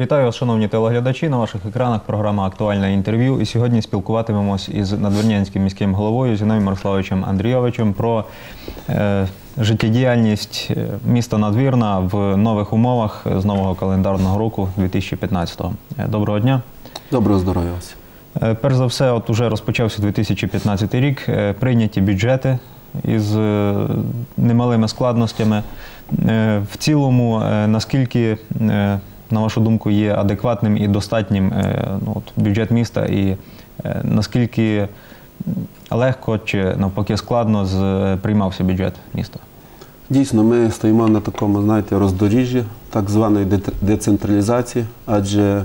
Вітаю вас, шановні телеглядачі. На ваших екранах програма Актуальне інтерв'ю. І сьогодні спілкуватимемось із надвірнянським міським головою Зіновим Мирославовичем Андрійовичем про е, життєдіяльність е, міста Надвірна в нових умовах з нового календарного року 2015-го. Е, Доброго дня. Доброго здоров'я вас. Е, Перш за все, от уже розпочався 2015 рік. Е, Прийняті бюджети із е, немалими складностями. В цілому, наскільки, на вашу думку, є адекватним і достатнім е, ну, от, бюджет міста, і е, наскільки легко чи навпаки складно з- приймався бюджет міста? Дійсно, ми стоїмо на такому, знаєте, роздоріжжі так званої децентралізації, адже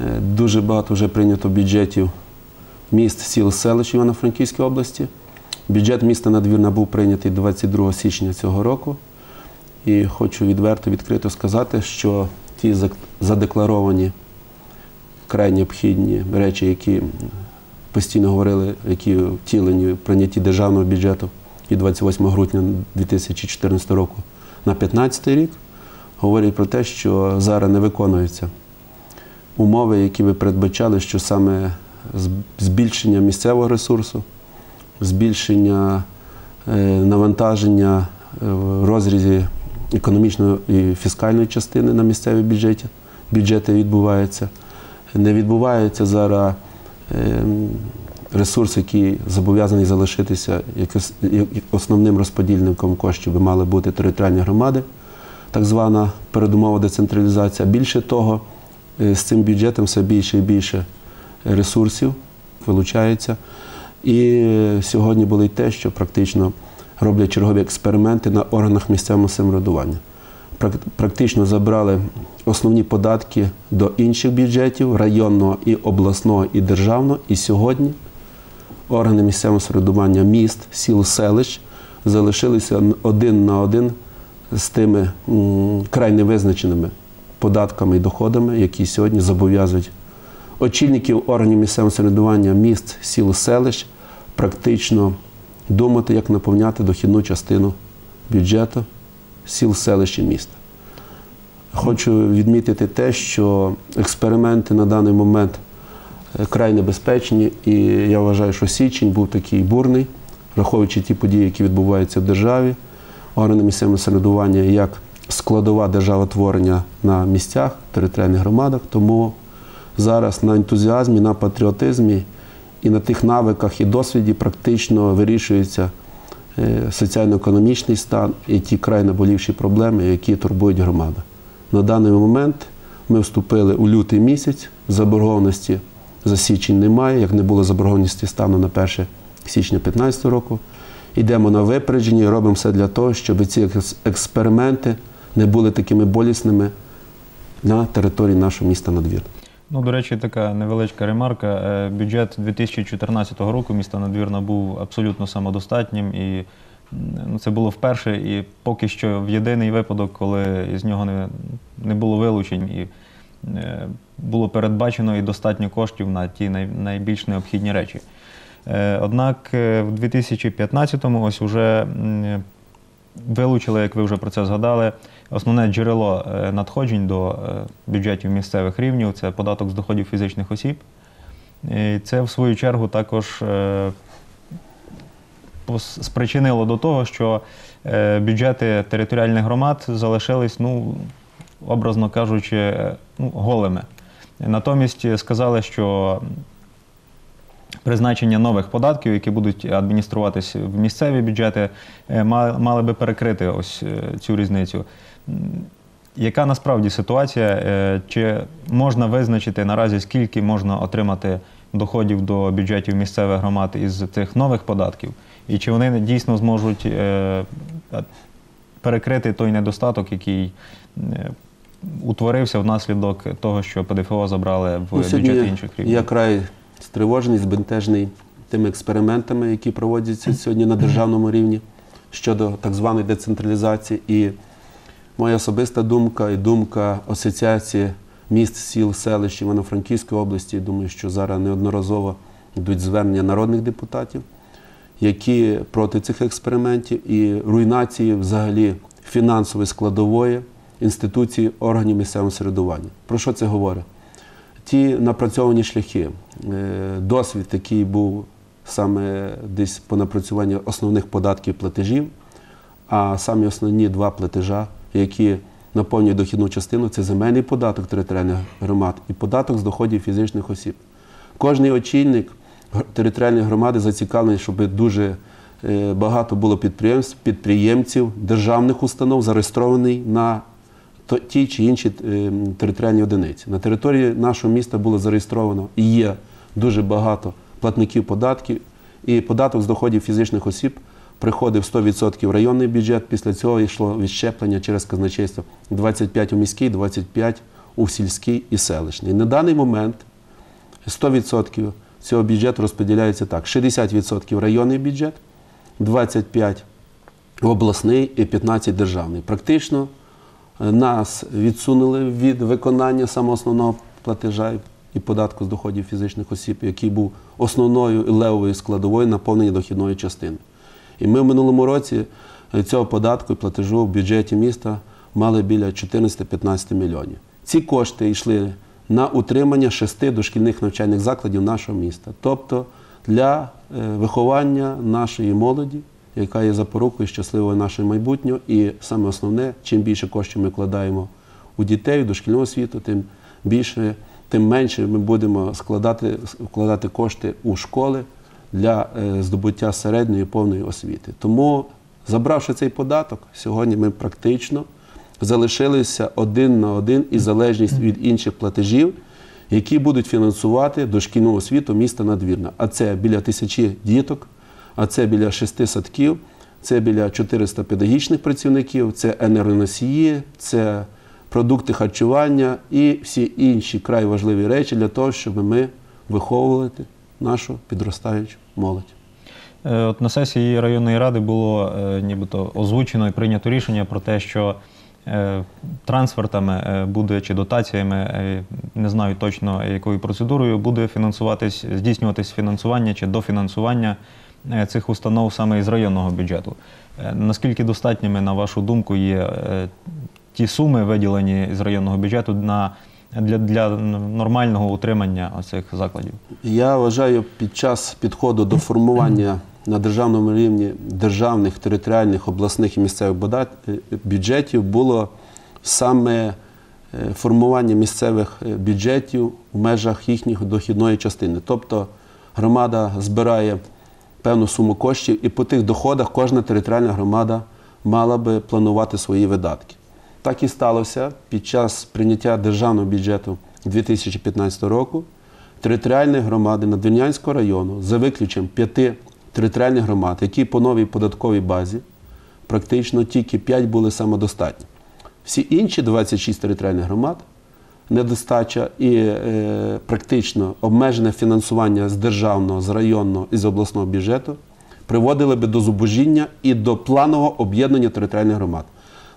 е, дуже багато вже прийнято бюджетів міст, сіл, селищ Івано-Франківської області. Бюджет міста Надвірна був прийнятий 22 січня цього року. І хочу відверто, відкрито сказати, що ті задекларовані край необхідні речі, які постійно говорили, які втілені в прийнятті державного бюджету. Від 28 грудня 2014 року на 2015 рік, говорять про те, що зараз не виконуються умови, які ви передбачали, що саме збільшення місцевого ресурсу, збільшення е, навантаження е, в розрізі економічної і фіскальної частини на місцеві бюджеті, бюджети відбувається. Не відбувається зараз е, ресурс, який зобов'язаний залишитися основним розподільником коштів би мали бути територіальні громади, так звана передумова децентралізація. Більше того, е, з цим бюджетом все більше і більше ресурсів вилучається. І е, сьогодні було й те, що практично роблять чергові експерименти на органах місцевого самоврядування. Практично забрали основні податки до інших бюджетів районного і обласного і державного. І сьогодні органи місцевого самоврядування міст, сіл, селищ залишилися один на один з тими край невизначеними податками і доходами, які сьогодні зобов'язують очільників органів місцевого самоврядування міст, сіл, селищ практично думати, як наповняти дохідну частину бюджету сіл, селищ і міста. Хочу відмітити те, що експерименти на даний момент е, край небезпечні, і я вважаю, що січень був такий бурний, враховуючи ті події, які відбуваються в державі, органи місцевого самоврядування як складова державотворення на місцях, територіальних громадах. Тому зараз на ентузіазмі, на патріотизмі і на тих навиках і досвіді практично вирішується е, соціально-економічний стан і ті край наболівші проблеми, які турбують громаду. На даний момент ми вступили у лютий місяць, заборгованості за січень немає, як не було заборгованості стану на 1 січня 2015 року. Йдемо на випередження і робимо все для того, щоб ці експерименти не були такими болісними на території нашого міста Надвір. Ну, до речі, така невеличка ремарка. Е, Бюджет 2014 року міста Надвірна був абсолютно самодостатнім, і ну, це було вперше, і поки що в єдиний випадок, коли із нього не, не було вилучень, і е, було передбачено і достатньо коштів на ті най, найбільш необхідні речі. Е, Однак в 2015-му ось уже вилучили, як ви вже про це згадали, основне джерело е, надходжень до е, бюджетів місцевих рівнів це податок з доходів фізичних осіб. І це, в свою чергу, також е, спричинило до того, що бюджети територіальних громад залишились, ну, образно кажучи, ну, голими. Натомість сказали, що призначення нових податків, які будуть адмініструватись в місцеві бюджети, е, мали би перекрити ось е, цю різницю. Яка насправді ситуація? Е, Чи можна визначити наразі, скільки можна отримати доходів до бюджетів місцевих громад із цих нових податків? І чи вони дійсно зможуть перекрити той недостаток, який утворився внаслідок того, що ПДФО забрали в Ну, бюджети інших рівнів? я край стривожений, збентежений тими експериментами, які проводяться сьогодні на державному рівні щодо так званої децентралізації. І моя особиста думка і думка Асоціації міст, сіл, селищ Івано-Франківської області, думаю, що зараз неодноразово йдуть звернення народних депутатів, які проти цих експериментів і руйнації взагалі фінансової складової інституцій органів місцевого самоврядування. Про що це говорить? Ті напрацьовані шляхи, е, досвід, який був саме десь по напрацюванню основних податків платежів, а самі основні два платежа, які наповнюють дохідну частину, це земельний податок територіальних громад і податок з доходів фізичних осіб. Кожний очільник територіальної громади зацікавлений, щоб дуже е, багато було підприємств, підприємців, державних установ зареєстрований на то- ті чи інші е, територіальні одиниці. На території нашого міста було зареєстровано і є дуже багато платників податків, і податок з доходів фізичних осіб приходив 100% в районний бюджет. Після цього йшло відщеплення через казначейство 25 у міський, 25 у сільський і селищний. На даний момент 100% цього бюджету розподіляється так: 60% районний бюджет, 25% в обласний і 15% державний. Практично нас відсунули від виконання самого основного платежа і податку з доходів фізичних осіб, який був основною і левовою складовою наповнення дохідної частини. І ми в минулому році е, цього податку і платежу в бюджеті міста мали біля 14-15 мільйонів. Ці кошти йшли на утримання шести дошкільних навчальних закладів нашого міста, тобто для е, виховання нашої молоді, яка є запорукою щасливого нашого майбутнього. І саме основне, чим більше коштів ми вкладаємо у дітей, в дошкільну освіту, тим більше, тим менше ми будемо складати, вкладати кошти у школи для е, здобуття середньої повної освіти. Тому, забравши цей податок, сьогодні ми практично залишилися один на один і залежність від інших платежів, які будуть фінансувати дошкільну освіту міста Надвірна. А це біля тисячі діток, а це біля шести садків, це біля 400 педагогічних працівників, це енергоносії, це продукти харчування і всі інші край важливі речі для того, щоб ми виховували нашу підростаючу молодь. Е, От на сесії районної ради було е, нібито озвучено і прийнято рішення про те, що е, трансфертами буде чи дотаціями, не знаю точно якою процедурою, буде фінансуватись, здійснюватись фінансування чи дофінансування цих установ саме із районного бюджету. Е, Наскільки достатніми, на вашу думку, є е, ті суми, виділені з районного бюджету на, для, для нормального утримання цих закладів? Я вважаю, під час підходу до формування на державному рівні державних, територіальних, обласних і місцевих е, бюджетів було саме е, формування місцевих е, бюджетів в межах їхніх дохідної частини. Тобто громада збирає певну суму коштів, і по тих доходах кожна територіальна громада мала би планувати свої видатки. Так і сталося під час прийняття державного бюджету 2015 року. Територіальні громади Надвірнянського району, за виключенням п'яти територіальних громад, які по новій податковій базі, практично тільки 5 були самодостатні. Всі інші 26 територіальних громад недостача і е, практично обмежене фінансування з державного, з районного і з обласного бюджету приводили би до зубожіння і до планового об'єднання територіальних громад.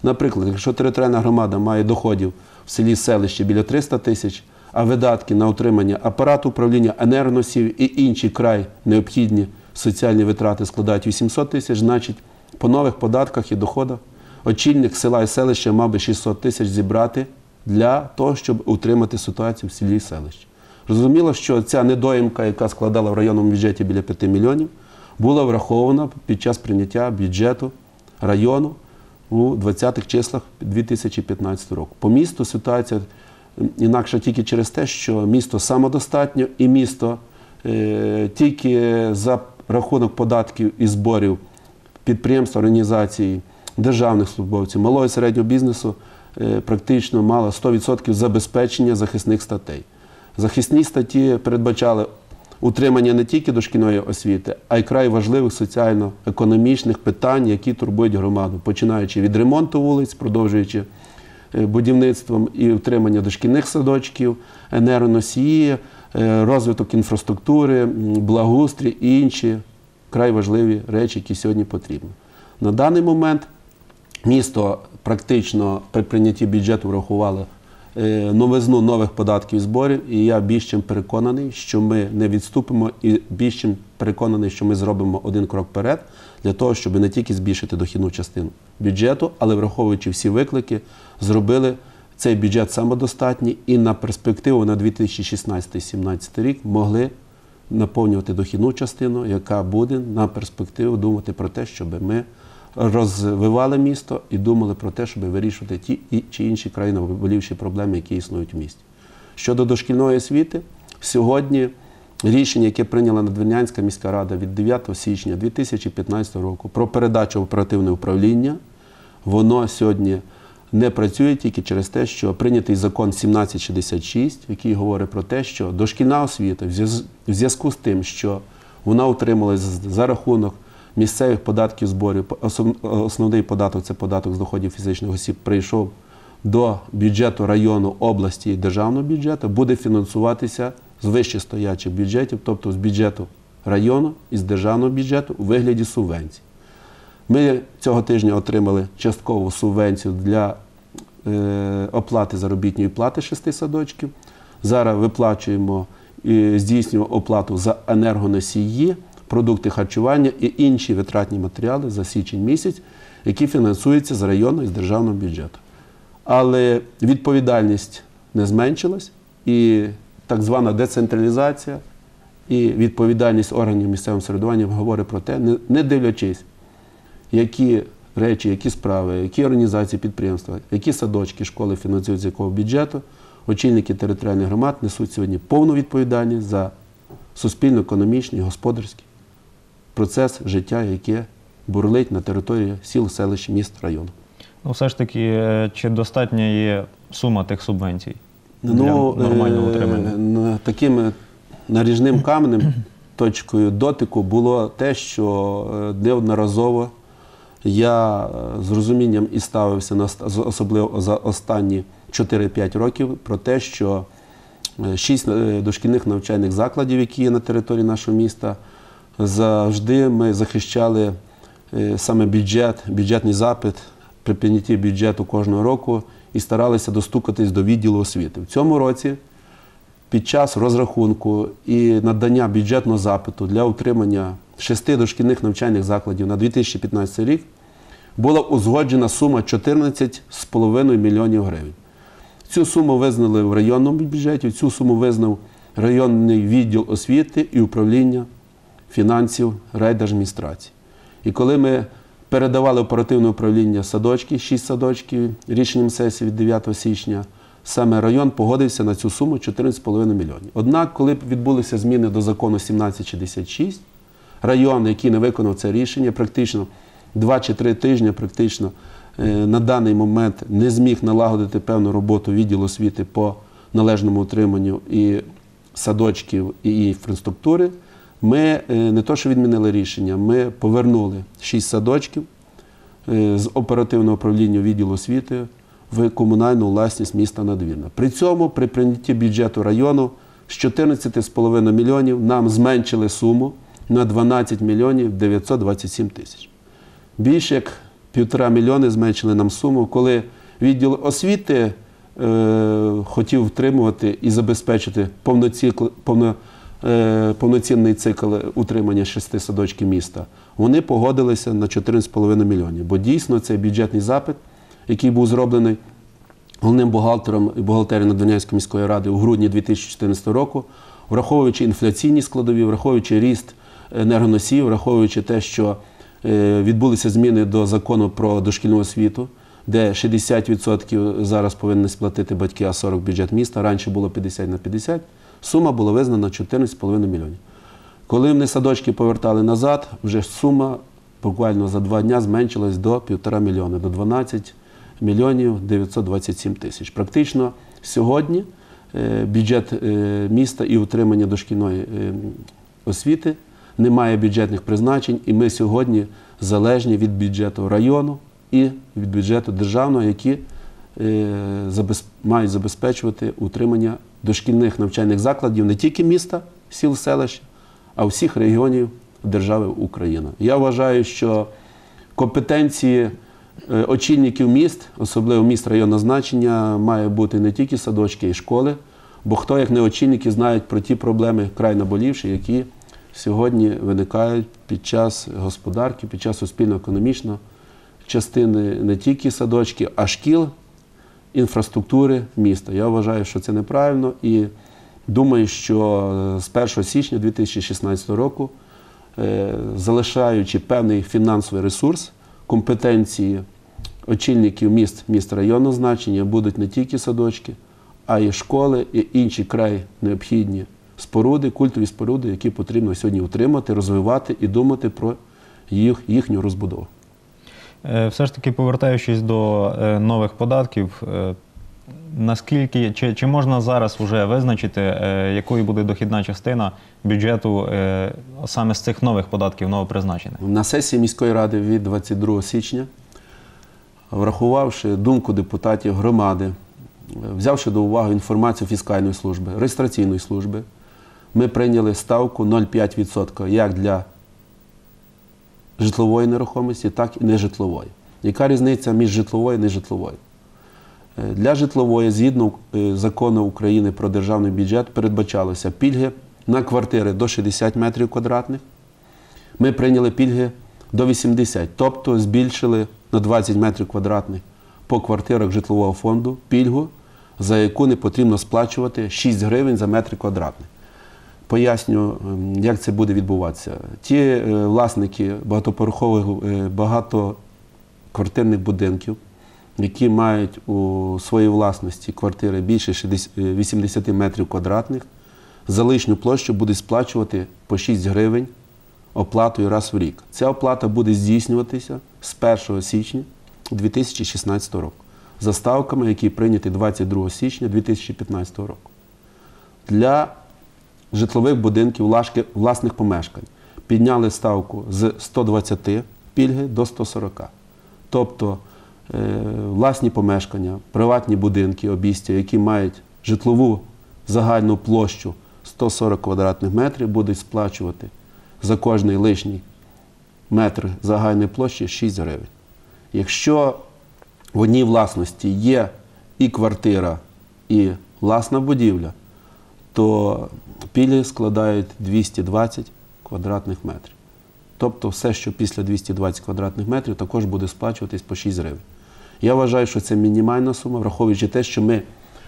Наприклад, якщо територіальна громада має доходів в селі селищі біля 300 тисяч, а видатки на утримання апарату управління енергоносів і інші край необхідні соціальні витрати складають 800 тисяч, значить по нових податках і доходах очільник села і селища мав би 600 тисяч зібрати для того, щоб утримати ситуацію в селі і селищі. Зрозуміло, що ця недоїмка, яка складала в районному бюджеті біля 5 мільйонів, була врахована під час прийняття бюджету району у 20-х числах 2015 року. По місту ситуація інакша тільки через те, що місто самодостатньо і місто е, тільки за рахунок податків і зборів підприємств, організацій, державних службовців, малого і середнього бізнесу практично мало 100% забезпечення захисних статей. Захисні статті передбачали утримання не тільки дошкільної освіти, а й край важливих соціально-економічних питань, які турбують громаду, починаючи від ремонту вулиць, продовжуючи е, будівництвом і утримання дошкільних садочків, енергоносії, е, розвиток інфраструктури, благоустрій і інші край важливі речі, які сьогодні потрібні. На даний момент місто практично при прийнятті бюджету врахувало е, новизну нових податків і зборів. І я більш чим переконаний, що ми не відступимо, і більш чим переконаний, що ми зробимо один крок вперед для того, щоб не тільки збільшити дохідну частину бюджету, але враховуючи всі виклики, зробили цей бюджет самодостатній і на перспективу на 2016-2017 рік могли наповнювати дохідну частину, яка буде на перспективу думати про те, щоб ми розвивали місто і думали про те, щоб вирішувати ті чи інші країноболівші проблеми, які існують в місті. Щодо дошкільної освіти, сьогодні рішення, яке прийняла Надвірнянська міська рада від 9 січня 2015 року про передачу в оперативне управління, воно сьогодні не працює тільки через те, що прийнятий закон 1766, який говорить про те, що дошкільна освіта в зв'язку з тим, що вона утрималась за рахунок місцевих податків зборів, основний податок це податок з доходів фізичних осіб, прийшов до бюджету району, області і державного бюджету, буде фінансуватися з вищестоячих бюджетів, тобто з бюджету району і з державного бюджету у вигляді субвенцій. Ми цього тижня отримали часткову субвенцію для е, оплати заробітної плати шести садочків. Зараз виплачуємо і здійснюємо оплату за енергоносії, продукти харчування і інші витратні матеріали за січень місяць, які фінансуються з районного і з державного бюджету. Але відповідальність не зменшилась, і так звана децентралізація і відповідальність органів місцевого самоврядування говорить про те, не- дивлячись, які речі, які справи, які організації підприємства, які садочки, школи фінансують з якого бюджету, очільники територіальних громад несуть сьогодні повну відповідальність за суспільно-економічний, господарський процес життя, яке бурлить на території сіл, селищ, міст, району. Ну, все ж таки, е, чи достатня є сума тих субвенцій для Ну, нормального е, утримання? на- Таким е, наріжним каменем, точкою дотику було те, що е, неодноразово я е, з розумінням і ставився на особливо за останні 4-5 років про те, що е, шість е, дошкільних навчальних закладів, які є на території нашого міста, завжди ми захищали е, саме бюджет, бюджетний запит при прийнятті бюджету кожного року і старалися достукатись до відділу освіти. В цьому році під час розрахунку і надання бюджетного запиту для утримання шести дошкільних навчальних закладів на 2015 рік була узгоджена сума 14,5 мільйонів гривень. Цю суму визнали в районному бюджеті, цю суму визнав районний відділ освіти і управління фінансів райдержадміністрації. І коли ми передавали оперативне управління садочки, 6 садочків рішенням сесії від 9 січня, саме район погодився на цю суму 14,5 мільйонів. Однак, коли відбулися зміни до закону 1766, район, який не виконав це рішення, практично 2 чи 3 тижні практично е, на даний момент не зміг налагодити певну роботу відділу освіти по належному утриманню і садочків і інфраструктури, ми е, не то, що відмінили рішення, ми повернули 6 садочків е, з оперативного управління відділу освіти в комунальну власність міста Надвірна. При цьому, при прийнятті бюджету району з 14,5 мільйонів нам зменшили суму на 12 мільйонів 927 тисяч. Більше як півтора мільйони зменшили нам суму, коли відділ освіти е, хотів втримувати і забезпечити повноцикл, повно, е, повноцінний цикл утримання шести садочків міста. Вони погодилися на 14,5 мільйонів. Бо дійсно цей бюджетний запит, який був зроблений головним бухгалтером і бухгалтерії Надвірнянської міської ради у грудні 2014 року, враховуючи інфляційні складові, враховуючи ріст енергоносіїв, враховуючи те, що е, відбулися зміни до закону про дошкільну освіту, де 60% зараз повинні сплатити батьки, а 40% бюджет міста. Раніше було 50 на 50. Сума була визнана 14,5 мільйонів. Коли вони садочки повертали назад, вже сума буквально за два дні зменшилась до 1,5 мільйона, до 12 мільйонів 927 тисяч. Практично сьогодні е, бюджет е, міста і утримання дошкільної е, освіти немає бюджетних призначень, і ми сьогодні залежні від бюджету району і від бюджету державного, які мають забезпечувати утримання дошкільних навчальних закладів не тільки міста, сіл, селищ, а всіх регіонів держави Україна. Я вважаю, що компетенції е, очільників міст, особливо міст районного значення, має бути не тільки садочки і школи, бо хто, як не очільники, знають про ті проблеми край наболівші, які сьогодні виникають під час господарки, під час суспільно-економічної частини не тільки садочки, а шкіл, інфраструктури міста. Я вважаю, що це неправильно і думаю, що е, з 1 січня 2016 року, е, залишаючи певний фінансовий ресурс, компетенції очільників міст, міст районного значення, будуть не тільки садочки, а й школи і інші край необхідні споруди, культові споруди, які потрібно сьогодні утримати, розвивати і думати про їх, їхню розбудову. Е, Все ж таки, повертаючись до е, нових податків, е, наскільки чи, чи можна зараз вже визначити, якою буде дохідна частина бюджету саме з цих нових податків новопризначених? На сесії міської ради від 22 січня, врахувавши думку депутатів громади, взявши до уваги інформацію фіскальної служби, реєстраційної служби, ми прийняли ставку 0,5% як для житлової нерухомості, так і нежитлової. Яка різниця між житловою і нежитловою? Е, Для житлової, згідно е, закону України про державний бюджет, передбачалося пільги на квартири до 60 метрів квадратних. Ми прийняли пільги до 80, тобто збільшили на 20 метрів квадратних по квартирах житлового фонду пільгу, за яку не потрібно сплачувати 6 гривень за метр квадратний. Поясню, ем, як це буде відбуватися. Ті е, власники багатоповерхових е, багатоквартирних будинків, які мають у своїй власності квартири більше 60 е, 80 метрів квадратних, за лишню площу будуть сплачувати по 6 гривень оплатою раз в рік. Ця оплата буде здійснюватися з 1 січня 2016 року за ставками, які прийняті 22 січня 2015 року. Для житлових будинків власних помешкань підняли ставку з 120 пільги до 140. Тобто е, власні помешкання, приватні будинки, обійстя, які мають житлову загальну площу 140 квадратних метрів, будуть сплачувати за кожний лишній метр загальної площі 6 гривень. Якщо в одній власності є і квартира, і власна будівля, то пільги складають 220 квадратних метрів. Тобто все, що після 220 квадратних метрів, також буде сплачуватись по 6 гривень. Я вважаю, що це мінімальна сума, враховуючи те, що ми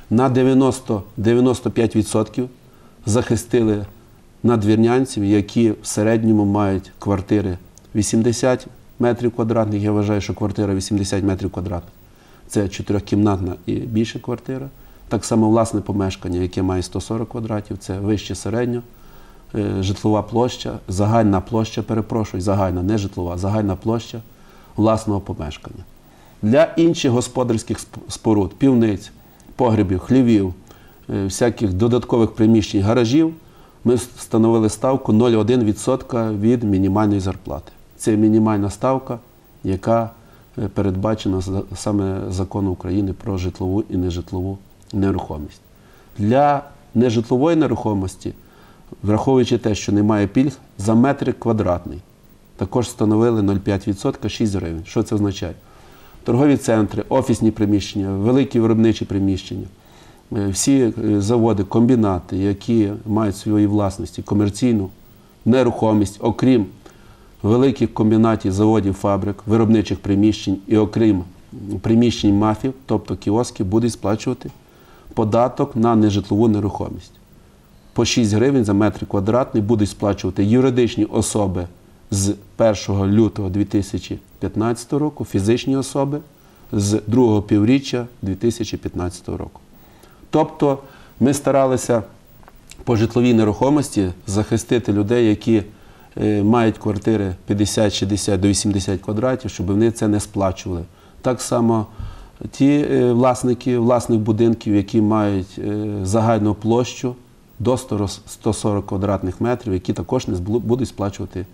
на 90-95% захистили надвірнянців, які в середньому мають квартири 80 метрів квадратних. Я вважаю, що квартира 80 метрів квадратних це чотирьохкімнатна і більша квартира. Так само власне помешкання, яке має 140 квадратів, це вище середньо. Е, Житлова площа, загальна площа, перепрошую, загальна, не житлова, загальна площа власного помешкання. Для інших господарських споруд, півниць, погребів, хлівів, е, всяких додаткових приміщень, гаражів, ми встановили ставку 0,1% від мінімальної зарплати. Це мінімальна ставка, яка е, передбачена саме законом України про житлову і нежитлову нерухомість. Для нежитлової нерухомості, враховуючи те, що немає пільг, за метр квадратний також встановили 0,5% 6 гривень. Що це означає? Торгові центри, офісні приміщення, великі виробничі приміщення, е, всі е, заводи, комбінати, які мають в своїй власності комерційну нерухомість, окрім великих комбінатів, заводів, фабрик, виробничих приміщень і окрім приміщень мафів, тобто кіоски, будуть сплачувати податок на нежитлову нерухомість. По 6 гривень за метр квадратний будуть сплачувати юридичні особи з 1 лютого 2015 року, фізичні особи з другого півріччя 2015 року. Тобто ми старалися по житловій нерухомості захистити людей, які е, мають квартири 50, 60 до 80 квадратів, щоб вони це не сплачували. Так само ті е, власники власних будинків, які мають е, загальну площу до 140 квадратних метрів, які також не будуть сплачувати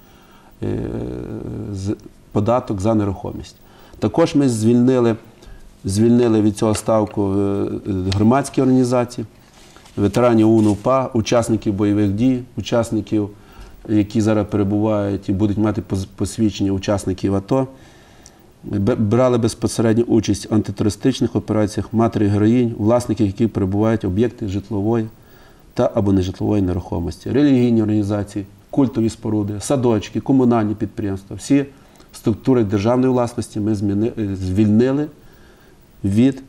е, податок за нерухомість. Також ми звільнили, звільнили від цього ставку громадські організації, ветеранів УНУ УПА, учасників бойових дій, учасників, які зараз перебувають і будуть мати посвідчення учасників АТО. Брали безпосередню участь в антитерористичних операціях матері героїнь, власники, які перебувають об'єкти житлової та або нежитлової нерухомості, релігійні організації, культові споруди, садочки, комунальні підприємства. Всі структури державної власності ми е, звільнили від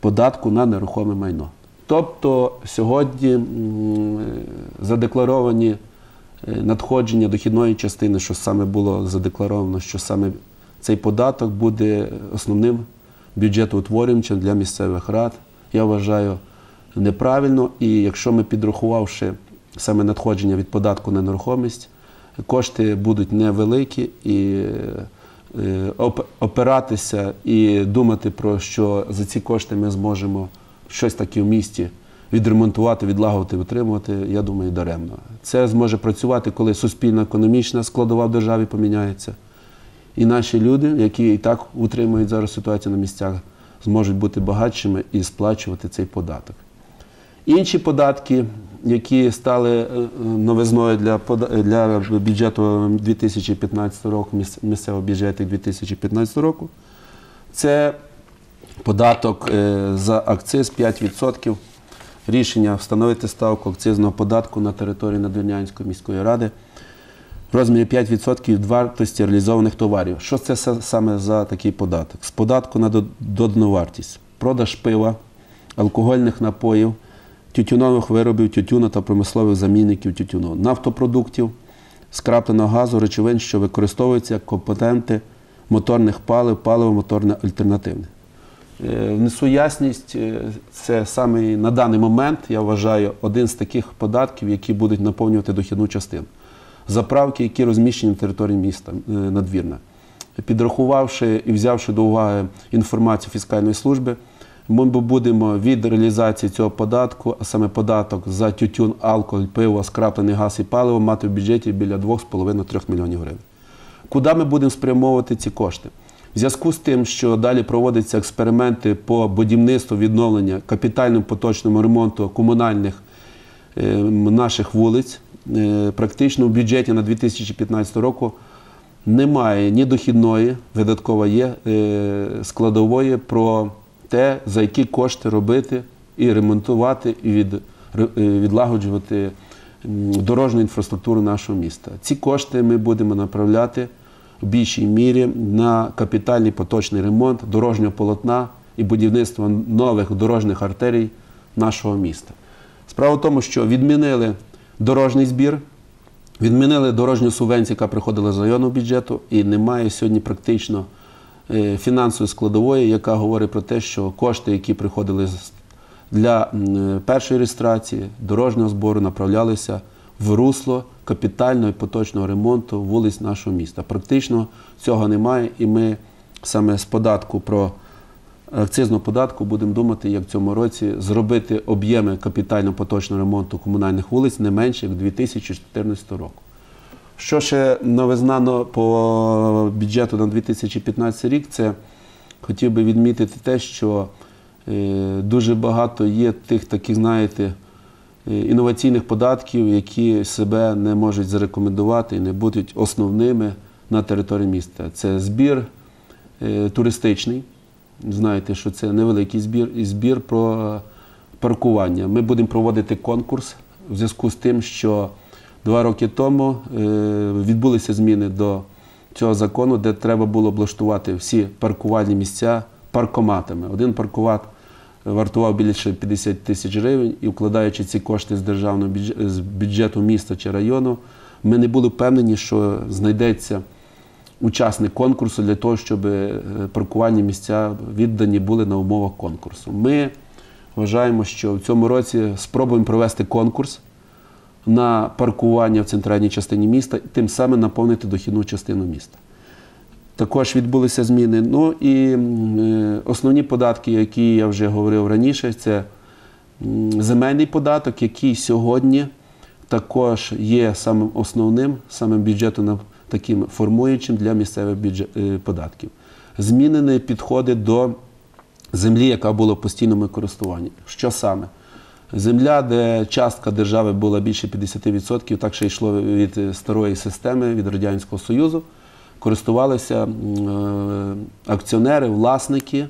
податку на нерухоме майно. Тобто сьогодні задекларовані е, надходження дохідної частини, що саме було задекларовано, що саме цей податок буде основним бюджетоутворюючим для місцевих рад. Я вважаю неправильно. І якщо ми підрахувавши саме надходження від податку на нерухомість, кошти будуть невеликі і е, опиратися і думати про що за ці кошти ми зможемо щось таке в місті відремонтувати, відлагодити, витримувати, я думаю, даремно. Це зможе працювати, коли суспільно-економічна складова в державі поміняється. І наші люди, які і так утримують зараз ситуацію на місцях, зможуть бути багатшими і сплачувати цей податок. Інші податки, які стали е, е, новизною для, для бюджету 2015 року, місцевого бюджету 2015 року, це податок е, за акциз 5%. Рішення встановити ставку акцизного податку на території Надвірнянської міської ради в розмірі 5% від вартості реалізованих товарів. Що це саме за такий податок? З податку на додану вартість, продаж пива, алкогольних напоїв, тютюнових виробів, тютюну та промислових замінників тютюну, нафтопродуктів, скрапленого газу, речовин, що використовуються як компоненти моторних палив, паливо моторне альтернативне. Е, Внесу ясність, е, це саме на даний момент, я вважаю, один з таких податків, які будуть наповнювати дохідну частину. Заправки, які розміщені на території міста е, надвірна. Підрахувавши і взявши до уваги інформацію фіскальної служби, ми будемо від реалізації цього податку, а саме податок за тютюн, алкоголь, пиво, скраплений газ і паливо, мати в бюджеті біля 2,5-3 мільйонів гривень. Куди ми будемо спрямовувати ці кошти? В зв'язку з тим, що далі проводяться експерименти по будівництву відновлення капітальному поточному ремонту комунальних е, наших вулиць, практично в бюджеті на 2015 року немає ні дохідної, видаткова є е, складової про те, за які кошти робити і ремонтувати, і від, е, відлагоджувати дорожню інфраструктуру нашого міста. Ці кошти ми будемо направляти в більшій мірі на капітальний поточний ремонт дорожнього полотна і будівництво нових дорожніх артерій нашого міста. Справа в тому, що відмінили дорожній збір, відмінили дорожню субвенцію, яка приходила з районного бюджету, і немає сьогодні практично е, фінансової складової, яка говорить про те, що кошти, які приходили для першої реєстрації, дорожнього збору, направлялися в русло капітального і поточного ремонту вулиць нашого міста. Практично цього немає, і ми саме з податку про акцизного податку будемо думати, як в цьому році зробити об'єми капітально-поточного ремонту комунальних вулиць не менше, як 2014 року. Що ще новизнано по бюджету на 2015 рік, це хотів би відмітити те, що е, дуже багато є тих таких, знаєте, е, інноваційних податків, які себе не можуть зарекомендувати і не будуть основними на території міста. Це збір е, туристичний. Знаєте, що це невеликий збір і збір про е, паркування. Ми будемо проводити конкурс в зв'язку з тим, що два роки тому е, відбулися зміни до цього закону, де треба було облаштувати всі паркувальні місця паркоматами. Один паркомат вартував більше 50 тисяч гривень, і вкладаючи ці кошти з державного бюджету, з бюджету міста чи району, ми не були впевнені, що знайдеться учасник конкурсу для того, щоб е, паркувальні місця віддані були на умовах конкурсу. Ми вважаємо, що в цьому році спробуємо провести конкурс на паркування в центральній частині міста і тим самим наповнити дохідну частину міста. Також відбулися зміни. Ну і е, основні податки, які я вже говорив раніше, це земельний податок, який сьогодні також є самим основним, самим бюджетом таким формуючим для місцевих бюджет, е, податків. Змінені підходи до землі, яка була в постійному користуванні. Що саме? Земля, де частка держави була більше 50%, так ще йшло від е, старої системи, від Радянського Союзу. користувалися е, акціонери, власники,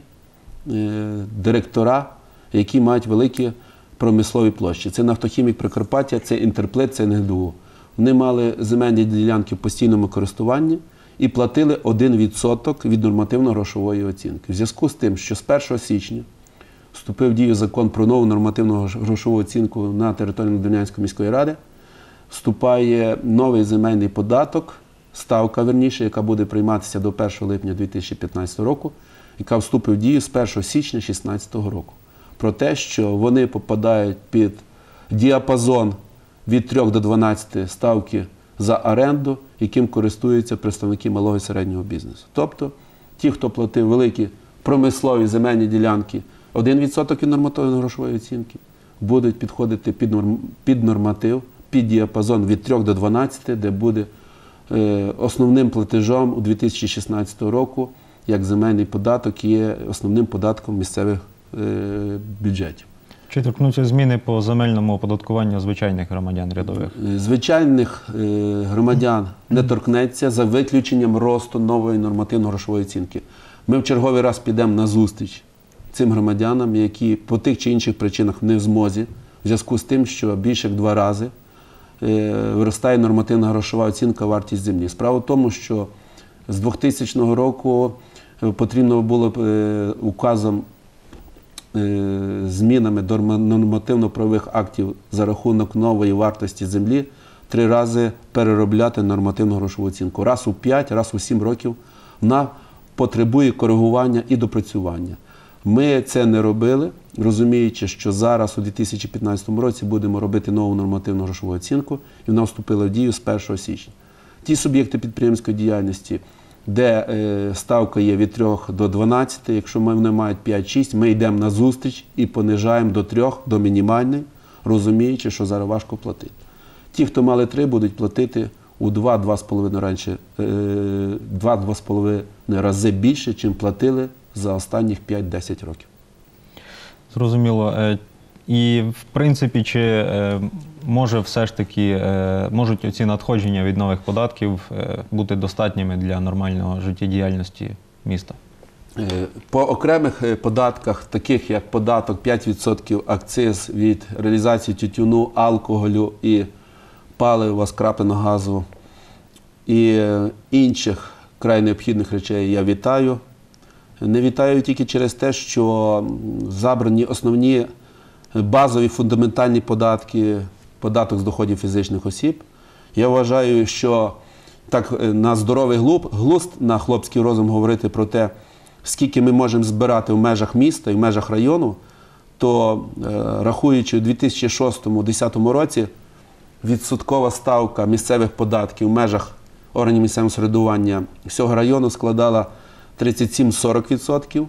директора, які мають великі промислові площі. Це Нафтохімік Прикарпаття, це Інтерплит, це НГДУ. Вони мали земельні ділянки в постійному користуванні і платили 1% від нормативно-грошової оцінки. В зв'язку з тим, що з 1 січня вступив в дію закон про нову нормативну грошову оцінку на території Надвірнянської міської ради, вступає новий земельний податок, ставка верніше, яка буде прийматися до 1 липня 2015 року, яка вступить в дію з 1 січня 2016 року. Про те, що вони попадають під діапазон від 3 до 12 ставки за оренду, яким користуються представники малого і середнього бізнесу. Тобто ті, хто платив великі промислові земельні ділянки, 1% від нормативної грошової оцінки, будуть підходити під, норм, під норматив, під діапазон від 3 до 12, де буде е, основним платежом у 2016 року, як земельний податок є основним податком місцевих е, бюджетів. Чи торкнуться зміни по земельному оподаткуванню звичайних громадян рядових? Е, Звичайних е, громадян не торкнеться за виключенням росту нової нормативно-грошової оцінки. Ми в черговий раз підемо на зустріч цим громадянам, які по тих чи інших причинах не в змозі, в зв'язку з тим, що більше як два рази е, виростає нормативна грошова оцінка вартість землі. Справа в тому, що з 2000 року потрібно було указом змінами до нормативно-правових актів за рахунок нової вартості землі три рази переробляти нормативну грошову оцінку. Раз у 5, раз у 7 років вона потребує коригування і допрацювання. Ми це не робили, розуміючи, що зараз у 2015 році будемо робити нову нормативну грошову оцінку, і вона вступила в дію з 1 січня. Ті суб'єкти підприємської діяльності, де е, ставка є від 3 до 12, якщо вони мають 5-6, ми йдемо на зустріч і понижаємо до 3, до мінімальної, розуміючи, що зараз важко платити. Ті, хто мали 3, будуть платити у 2-2,5 раніше, е, 2-2,5 рази більше, чим платили за останніх 5-10 років. Зрозуміло. Е, І в принципі, чи е, може все ж таки е, можуть оці надходження від нових податків е, бути достатніми для нормального життєдіяльності міста? Е, По окремих податках, таких як податок 5% акциз від реалізації тютюну, алкоголю і палива скрапленого газу і інших край необхідних речей я вітаю. Не вітаю тільки через те, що забрані основні базові фундаментальні податки, податок з доходів фізичних осіб. Я вважаю, що так е, на здоровий глуп, глузд, на хлопський розум говорити про те, скільки ми можемо збирати в межах міста і в межах району, то е, рахуючи у 2006-2010 році, відсоткова ставка місцевих податків в межах органів місцевого самоврядування всього району складала 37-40%.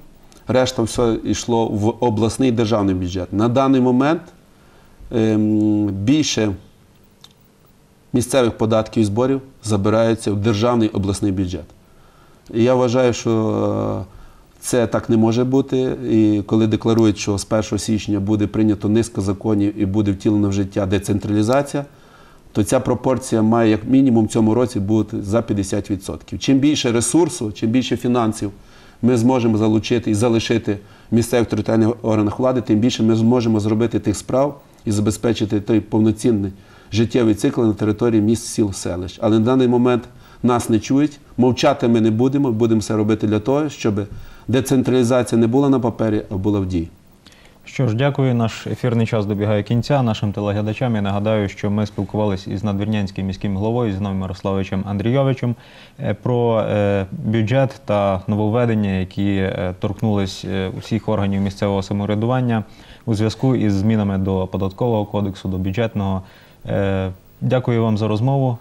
Решта все йшло в обласний державний бюджет. На даний момент більше місцевих податків і зборів забираються в державний обласний бюджет. І я вважаю, що е, це так не може бути. І коли декларують, що з 1 січня буде прийнято низка законів і буде втілена в життя децентралізація, то ця пропорція має як мінімум в цьому році бути за 50%. Чим більше ресурсу, чим більше фінансів ми зможемо залучити і залишити в місцевих територіальних органах влади, тим більше ми зможемо зробити тих справ і забезпечити той повноцінний життєвий цикл на території міст, сіл, селищ. Але на даний момент нас не чують, мовчати ми не будемо, будемо все робити для того, щоб децентралізація не була на папері, а була в дії. Що ж, дякую. Наш ефірний час добігає кінця. Нашим телеглядачам я нагадаю, що ми спілкувалися із надвірнянським міським головою Зіновим Мирославовичем Андрійовичем е, про е, бюджет та нововведення, які е, торкнулись усіх органів місцевого самоврядування у зв'язку із змінами до податкового кодексу, до бюджетного. Е, Дякую вам за розмову.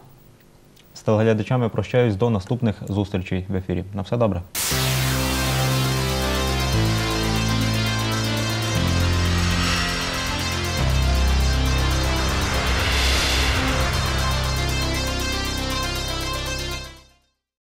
З телеглядачами прощаюсь до наступних зустрічей в ефірі. На все добре.